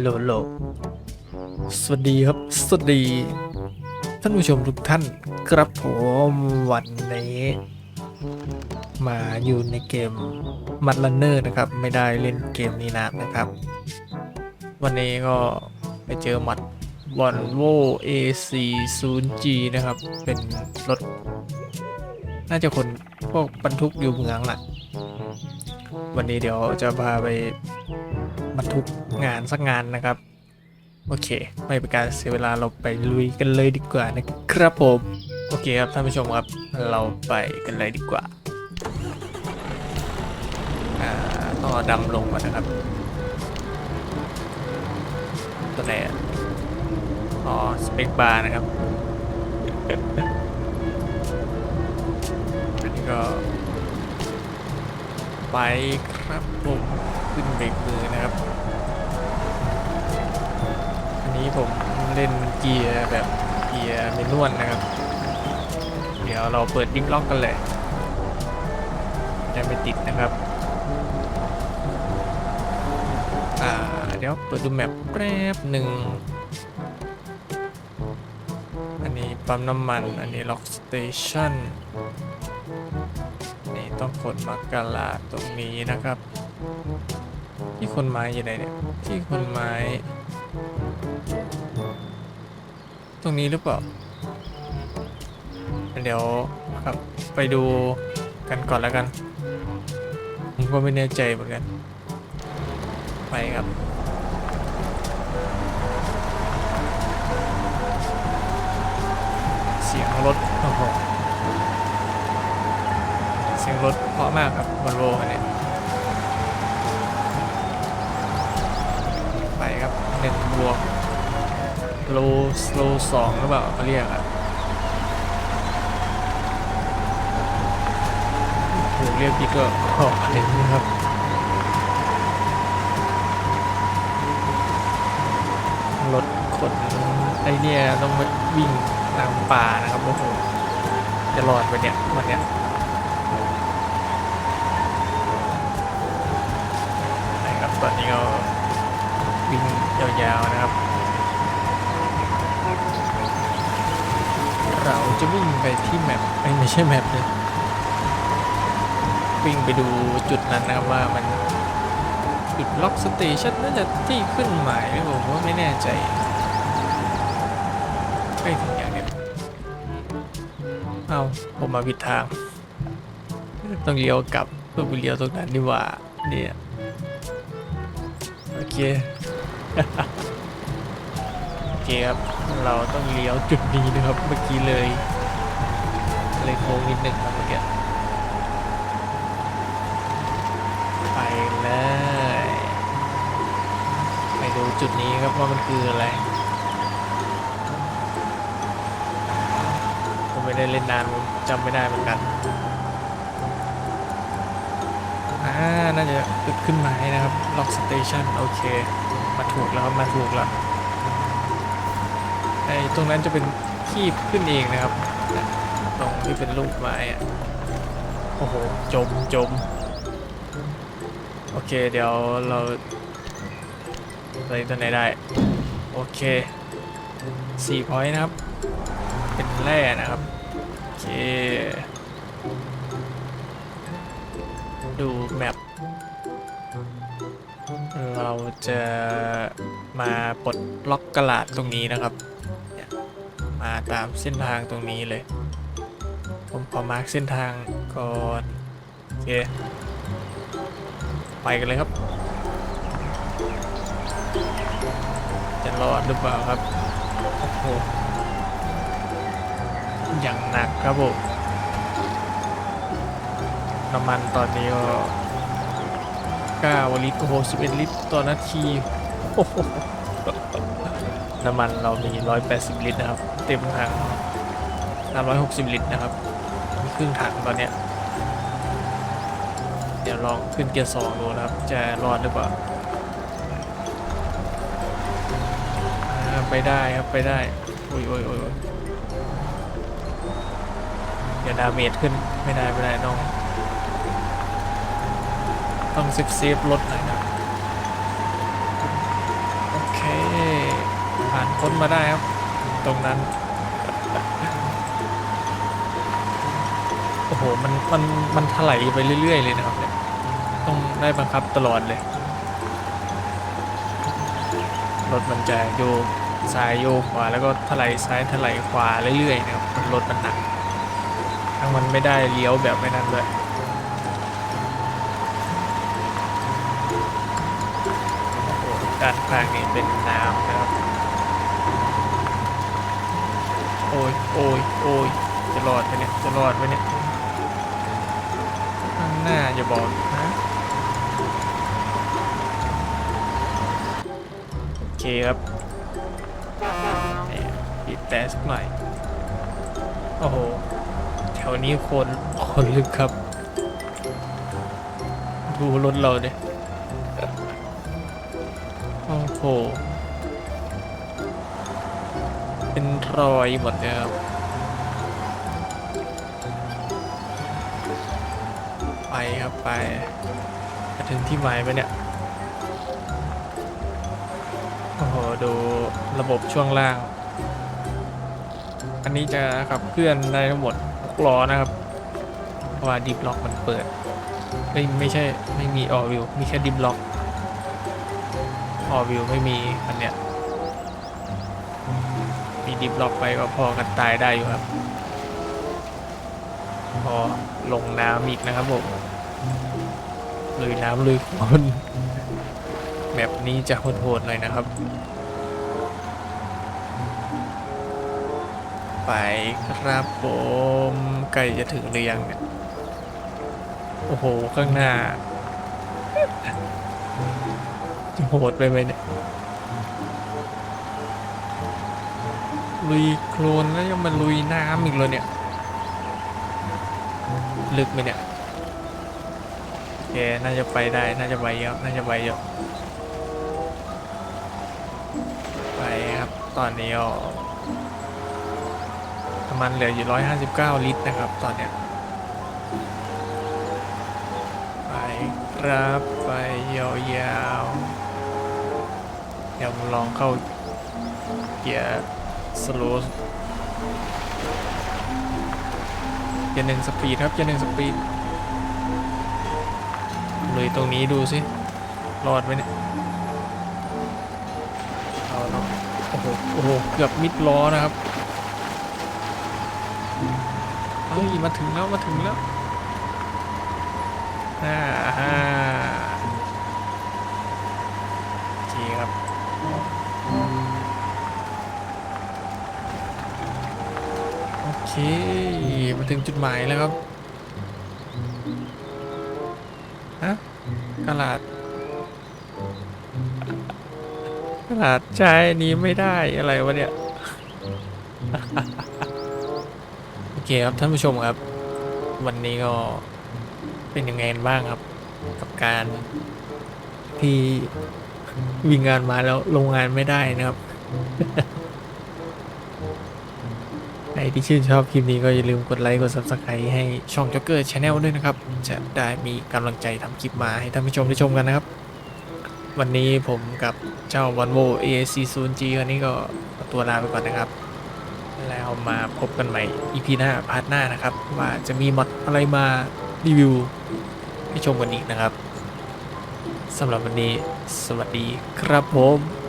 โหลโหลสวัสดีครับ สวัสดี ท่านผู้ชมทุกท่านครับผมวันนี้มาอยู่ในเกมมัดลันเนอร์นะครับ ไม่ได้เล่นเกมนี้นานนะครับ วันนี้ก็ไปเจอมัดบอลโว AC0G นะครับ เป็นรถ น่าจะคนพวกบรรทุกอยู่เมืองแหละวันนี้เดี๋ยวจะพาไป บรรทุกงานสักงานนะครับ โอเค ไม่เป็นการเสียเวลาเราไปลุยกันเลยดีกว่านะครับผม โอเคครับท่านผู้ชมครับ เราไปกันเลยดีกว่าอ่าต้องเอาดำลงก่อนนะครับ ตัวไหนอ๋อ สเปคบาร์นะครับ ไปครับผมขึ้นเบรกมือนะครับ อันนี้ผมเล่นเกียร์แบบเกียร์เมนวลนะครับ เดี๋ยวเราเปิดดิ้งล็อกกันเลยจะไม่ติดนะครับอ่าเดี๋ยวเปิดดูแมปแป๊บหนึ่งอันนี้ปั๊มน้ำมัน อันนี้ล็อกสเตชันนี่ ต้องขนมากาลาตรงนี้นะครับ ที่คนไม้อยู่ไหนเนี่ยที่คนไม้ ตรงนี้หรือเปล่า เดี๋ยวครับไปดูกันก่อนแล้วกัน ผมก็ไม่แน่ใจเหมือนกัน ไปครับเสียงรถโอ้โห เสียงรถเพราะมากครับวอลโวคันนี้ไปครับหนึ่งบวกโลสโลสองหรือเปล่าเขาเรียกอะถูกเรียกพี่ก็ขอเห็นนะครับรถขนไอเนี่ยต้องมาวิ่งตามป่านะครับโอ้โหจะรอดไปเนี่ยวันเนี้ย นะครับ ตอนนี้ก็วิ่งยาวๆนะครับ เราจะวิ่งไปที่แมปไม่ใช่แมปเลยวิ่งไปดูจุดนั้นนะครับว่ามันจุดล็อกสเตชันน่าจะที่ขึ้นหมายไหมผมว่าไม่แน่ใจใกล้ถึงอย่างเนี้ยเอาผมมาผิดทาง ต้องเลี้ยวกลับเพื่อไปเลี้ยวตรงนั้นดีกว่าเนี่ย โอเคโอเคครับ เราต้องเลี้ยวจุดนี้นะครับ เมื่อกี้เลย เลยโค้งนิดหนึ่งครับเมื่อกี้ ไปเลยไปดูจุดนี้ครับว่ามันคืออะไรผมไม่ได้เล่นนานผมจำไม่ได้เหมือนกัน น่าจะจุดขึ้นไม้นะครับ ล็อกสเตชันโอเค มาถูกแล้วครับมาถูกแล้วไอ้ตรงนั้นจะเป็นขีบขึ้นเองนะครับ ตรงที่เป็นรูปไม้อะโอ้โห จมจม โอเค เดี๋ยวเราไปตัวไหนได้ โอเคสี่พอยต์นะครับ เป็นแร่นะครับ โอเค ดูแมป เราจะมาปลดล็อกกระลาดตรงนี้นะครับ มาตามเส้นทางตรงนี้เลย ผมขอมาร์คเส้นทางก่อนโอเคไปกันเลยครับ จะรอดหรือเปล่าครับ โอ้โห อย่างหนักครับผมน้ำมันตอนนี้ก็ 9ลิตรโอ้โห11 ลิตรต่อนาทีน้ำมันเรามี 180 ลิตรนะครับ เต็มถัง360 ลิตรนะครับครึ่งถังตอนเนี้ยเดี๋ยวลองขึ้นเกียร์สองดูนะครับ จะรอดหรือเปล่าไปได้ครับไปได้โอ้ยโอ้ยโอ้ยเดี๋ยวดาเมจขึ้นไม่ได้ไม่ได้น้อง ต้องเซฟเซฟรถหน่อยนะโอเคพ้นมาได้ครับ ตรงนั้น โอ้โห มันมันมันถลายไปเรื่อย ๆ เลยนะครับเนี่ยต้องได้บังคับตลอดเลย รถมันจะโยกซ้ายโยกขวาแล้วก็ถลายซ้ายถลายขวาเรื่อยๆนะครับรถมันหนักทั้งมันไม่ได้เลี้ยวแบบไม่นั่นด้วย ด้านข้างนี่เป็นน้ำนะครับ โอ้ยโอ้ยโอ้ยจะรอดไหมเนี่ย จะรอดไหมเนี่ย ข้างหน้าอย่าบอกนะโอเคครับนี่บีบแต่สักหน่อย โอ้โห แถวนี้คน คนลึกครับ ดูรถเราดิ โอ้โห เป็นรอยหมดเลยครับไปครับไปถึงที่หมายไปเนี่ย โอ้โห ดูระบบช่วงล่าง อันนี้จะขับเคลื่อนได้ทั้งหมด6ล้อนะครับเพราะว่าดิฟล็อกมันเปิดไม่ไม่ใช่ไม่มีออวิวมีแค่ดิฟล็อก ออวิวไม่มีอันเนี้ยมีดิฟล็อกไปก็พอกันตายได้อยู่ครับ พอลงน้ำอีกนะครับผมลุยน้ำลุยคนแบบนี้จะโหดๆหน่อยนะครับ ไปครับผมใกล้จะถึงหรือยังเนี่ย โอ้โห ข้างหน้า โหดไปไหมเนี่ยลุยโคลนแล้วยังมาลุยน้ำอีกเลยเนี่ย ลึกไหมเนี่ยโอเคน่าจะไปได้ น่าจะไปเยอะ น่าจะไปเยอะ ไปครับ ตอนนี้น้ำมันเหลืออยู่159ลิตรนะครับ ตอนเนี้ย ไปครับ ไปยาวๆ เดี๋ยวลองเข้าเกียร์สโลว์เกียร์หนึ่งสปีดครับเกียร์หนึ่งสปีดเลยตรงนี้ดูสิรอดไหมเนี่ยเอาเนาะโอ้โหโอ้โหเกือบมิดล้อนะครับเฮ้ยมาถึงแล้วมาถึงแล้วอ่า ถึงจุดหมายแล้วครับฮะกระดาษกระดาษใช้นี้ไม่ได้อะไรวะเนี่ย โอเคครับท่านผู้ชมครับ วันนี้ก็เป็นยังไงบ้างครับ กับการที่วิ่งงานมาแล้วลงงานไม่ได้นะครับ รที่ชื่นชอบคลิปนี้ก็อย่าลืมกดไลค์กด subscribe ให้ช่อง Joker Channel ด้วยนะครับ จะได้มีกำลังใจทำคลิปมาให้ท่านผู้ชมได้ชมกันนะครับ วันนี้ผมกับเจ้า Volvo AAC 0G วันนี้ก็ตัวลาไปก่อนนะครับ แล้วมาพบกันใหม่ EP หน้าพาร์ทหน้านะครับ ว่าจะมีมอดอะไรมารีวิวให้ชมกันอีกนะครับสำหรับวันนี้ สวัสดีครับผม